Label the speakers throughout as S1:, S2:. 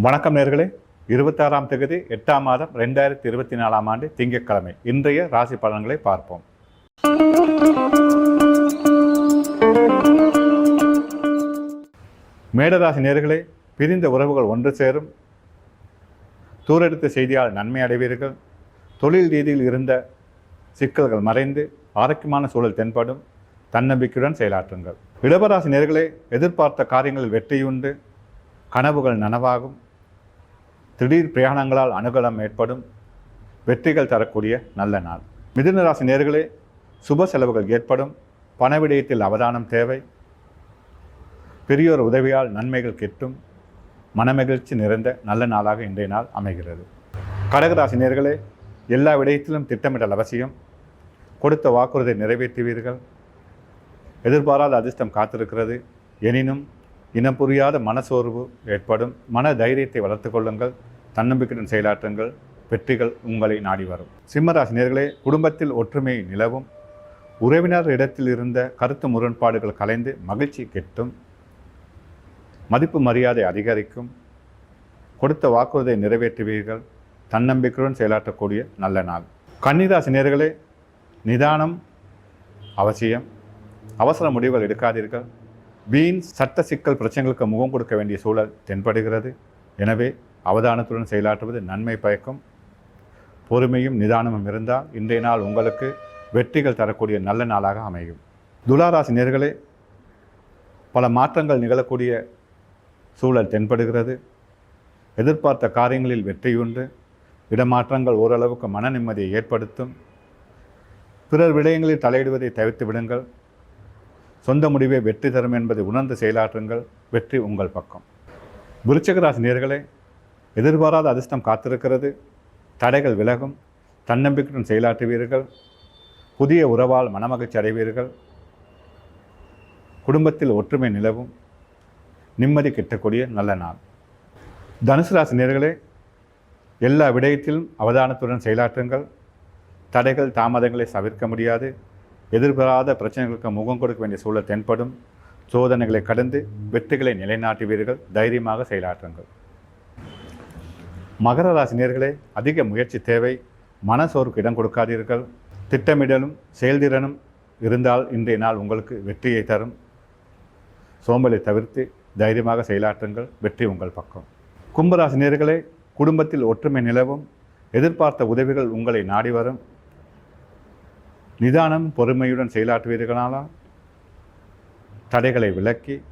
S1: வணக்கம் நேர்களே. இருபத்தாறாம் தேதி எட்டாம் மாதம் ரெண்டாயிரத்தி இருபத்தி நாலாம் ஆண்டு திங்கட்கிழமை. இன்றைய ராசி பலன்களை பார்ப்போம். மேடராசி நேர்களே பிரிந்த உறவுகள் ஒன்று சேரும். தூரெடுத்த செய்தியால் நன்மை அடைவீர்கள். தொழில் ரீதியில் இருந்த சிக்கல்கள் மறைந்து ஆரோக்கியமான சூழல் தென்படும். தன்னம்பிக்கையுடன் செயலாற்றுங்கள். இடபராசி நேர்களே எதிர்பார்த்த காரியங்களில் வெற்றியுண்டு. கனவுகள் நனவாகும். திடீர் பிரயாணங்களால் அனுகூலம் ஏற்படும் வெற்றிகள் தரக்கூடிய நல்ல நாள். மிதுன ராசி நேர்களே சுப செலவுகள் ஏற்படும் பண விடயத்தில் அவதானம் தேவை. பெரியோர் உதவியால் நன்மைகள் கிட்டும் மனமகிழ்ச்சி நிறைந்த நல்ல நாளாக இன்றைய நாள் அமைகிறது. கடகராசி நேர்களே எல்லா விடயத்திலும் திட்டமிடல் அவசியம். கொடுத்த வாக்குறுதியை நிறைவேற்றுவீர்கள். எதிர்பாராத அதிர்ஷ்டம் காத்திருக்கிறது. எனினும் இனம் புரியாத மனசோர்வு ஏற்படும். மன தைரியத்தை வளர்த்து கொள்ளுங்கள். தன்னம்பிக்கையுடன் செயலாற்றுங்கள் வெற்றிகள் உங்களை நாடி வரும். சிம்மராசி நேர்களே குடும்பத்தில் ஒற்றுமை நிலவும். உறவினர் இடத்தில் இருந்த கருத்து முரண்பாடுகள் கலைந்து மகிழ்ச்சி கெட்டும். மதிப்பு மரியாதை அதிகரிக்கும். கொடுத்த வாக்குறுதியை நிறைவேற்றுவீர்கள். தன்னம்பிக்கையுடன் செயலாற்றக்கூடிய நல்ல நாள். கன்னிராசி நேர்களே நிதானம் அவசியம். அவசர முடிவுகள் எடுக்காதீர்கள். வீண் சட்ட சிக்கல் பிரச்சனைகளுக்கு முகம் கொடுக்க வேண்டிய சூழல் தென்படுகிறது. எனவே அவதானத்துடன் செயலாற்றுவது நன்மை பயக்கும். பொறுமையும் நிதானமும் இருந்தால் இன்றைய நாள் உங்களுக்கு வெற்றிகள் தரக்கூடிய நல்ல நாளாக அமையும். துளாராசி நேர்களே பல மாற்றங்கள் நிகழக்கூடிய சூழல் தென்படுகிறது. எதிர்பார்த்த காரியங்களில் வெற்றியுண்டு இடமாற்றங்கள் ஓரளவுக்கு மன நிம்மதியை ஏற்படுத்தும். பிறர் விடயங்களில் தலையிடுவதை தவிர்த்து விடுங்கள். சொந்த முடிவை வெற்றி தரும் என்பதை உணர்ந்து செயலாற்றுங்கள். வெற்றி உங்கள் பக்கம். விருச்சகராசி நேர்களே எதிர்பாராத அதிர்ஷ்டம் காத்திருக்கிறது. தடைகள் விலகும். தன்னம்பிக்கையுடன் செயலாற்றுவீர்கள். புதிய உறவால் மனமகிழ்ச்சி அடைவீர்கள். குடும்பத்தில் ஒற்றுமை நிலவும். நிம்மதி கிட்டக்கூடிய நல்ல நாள். தனுசு ராசி நேர்களே எல்லா விடயத்திலும் அவதானத்துடன் செயலாற்றுங்கள். தடைகள் தாமதங்களை தவிர்க்க முடியாது. எதிர்பாராத பிரச்சனைகளுக்கு முகம் கொடுக்க வேண்டிய சூழல் தென்படும். சோதனைகளை கடந்து வெற்றிகளை நிலைநாட்டுவீர்கள். தைரியமாக செயலாற்றுங்கள். மகர ராசினியர்களே அதிக முயற்சி தேவை. மனசோருக்கு இடம் கொடுக்காதீர்கள். திட்டமிடலும் செயல்திறனும் இருந்தால் இன்றைய நாள் உங்களுக்கு வெற்றியை தரும். சோம்பலை தவிர்த்து தைரியமாக செயலாற்றுங்கள். வெற்றி உங்கள் பக்கம். கும்பராசினியர்களே குடும்பத்தில் ஒற்றுமை நிலவும். எதிர்பார்த்த உதவிகள் உங்களை நாடி வரும். நிதானம் பொறுமையுடன் செயலாற்றுவீர்களானால் தடைகளை விலக்கி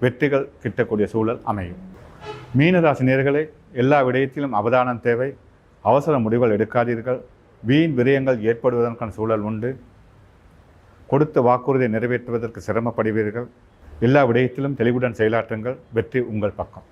S1: வெற்றிகள் கிட்டக்கூடிய சூழல் அமையும். மீனராசினியர்களே எல்லா விடயத்திலும் அவதானம் தேவை. அவசர முடிவுகள் எடுக்காதீர்கள். வீண் விரயங்கள் ஏற்படுவதற்கான சூழல் உண்டு. கொடுத்த வாக்குறுதியை நிறைவேற்றுவதற்கு சிரமப்படுவீர்கள். எல்லா விடயத்திலும் தெளிவுடன் செயலாற்றுங்கள். வெற்றி உங்கள் பக்கம்.